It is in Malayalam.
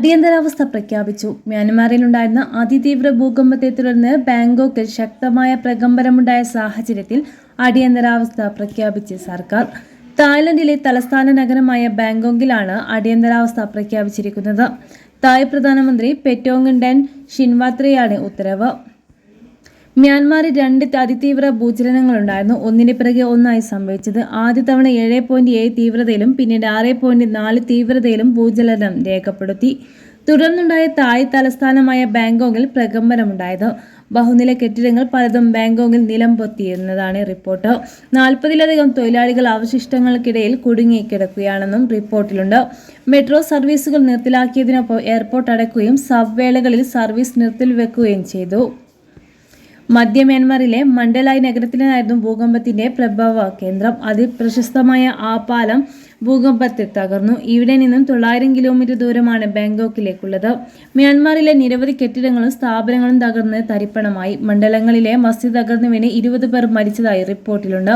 അടിയന്തരാവസ്ഥ പ്രഖ്യാപിച്ചു. മ്യാൻമാറിലുണ്ടായിരുന്ന അതിതീവ്ര ഭൂകമ്പത്തെ തുടർന്ന് ബാങ്കോക്കിൽ ശക്തമായ പ്രകമ്പനമുണ്ടായ സാഹചര്യത്തിൽ അടിയന്തരാവസ്ഥ പ്രഖ്യാപിച്ച് സർക്കാർ. തായ്ലൻഡിലെ തലസ്ഥാന നഗരമായ ബാങ്കോക്കിലാണ് അടിയന്തരാവസ്ഥ പ്രഖ്യാപിച്ചിരിക്കുന്നത്. തായ് പ്രധാനമന്ത്രി പെറ്റോങ് ഷിൻവാത്രയാണ് ഉത്തരവ്. മ്യാൻമാറിൽ രണ്ട് അതിതീവ്ര ഭൂചലനങ്ങളുണ്ടായിരുന്നു. ഒന്നിന് പിറകെ ഒന്നായി സംഭവിച്ചത്. ആദ്യ തവണ ഏഴ് പോയിന്റ് ഏഴ് തീവ്രതയിലും പിന്നീട് ആറ് പോയിന്റ് നാല് തീവ്രതയിലും ഭൂചലനം രേഖപ്പെടുത്തി. തുടർന്നുണ്ടായ തായ് തലസ്ഥാനമായ ബാങ്കോങ്ങിൽ പ്രകമ്പനമുണ്ടായത്. ബഹുനില കെട്ടിടങ്ങൾ പലതും ബാങ്കോങ്ങിൽ നിലം പൊത്തിയിരുന്നതാണ് റിപ്പോർട്ട്. നാൽപ്പതിലധികം തൊഴിലാളികൾ അവശിഷ്ടങ്ങൾക്കിടയിൽ കുടുങ്ങിക്കിടക്കുകയാണെന്നും റിപ്പോർട്ടിലുണ്ട്. മെട്രോ സർവീസുകൾ നിർത്തലാക്കിയതിനൊപ്പം എയർപോർട്ട് അടയ്ക്കുകയും സബ് സർവീസ് നിർത്തിൽ വെക്കുകയും ചെയ്തു. മധ്യ മ്യാൻമാറിലെ മണ്ഡലായി നഗരത്തിലായിരുന്നു ഭൂകമ്പത്തിന്റെ പ്രഭവ കേന്ദ്രം. അതിപ്രശസ്തമായ ആ പാലം ഭൂകമ്പത്തിൽ തകർന്നു. ഇവിടെ നിന്നും തൊള്ളായിരം കിലോമീറ്റർ ദൂരമാണ് ബാങ്കോക്കിലേക്കുള്ളത്. മ്യാൻമാറിലെ നിരവധി കെട്ടിടങ്ങളും സ്ഥാപനങ്ങളും തകർന്ന് തരിപ്പണമായി. മണ്ഡലങ്ങളിലെ മസ്ജിദ് തകർന്നു വീണ് ഇരുപത് പേർ മരിച്ചതായി റിപ്പോർട്ടിലുണ്ട്.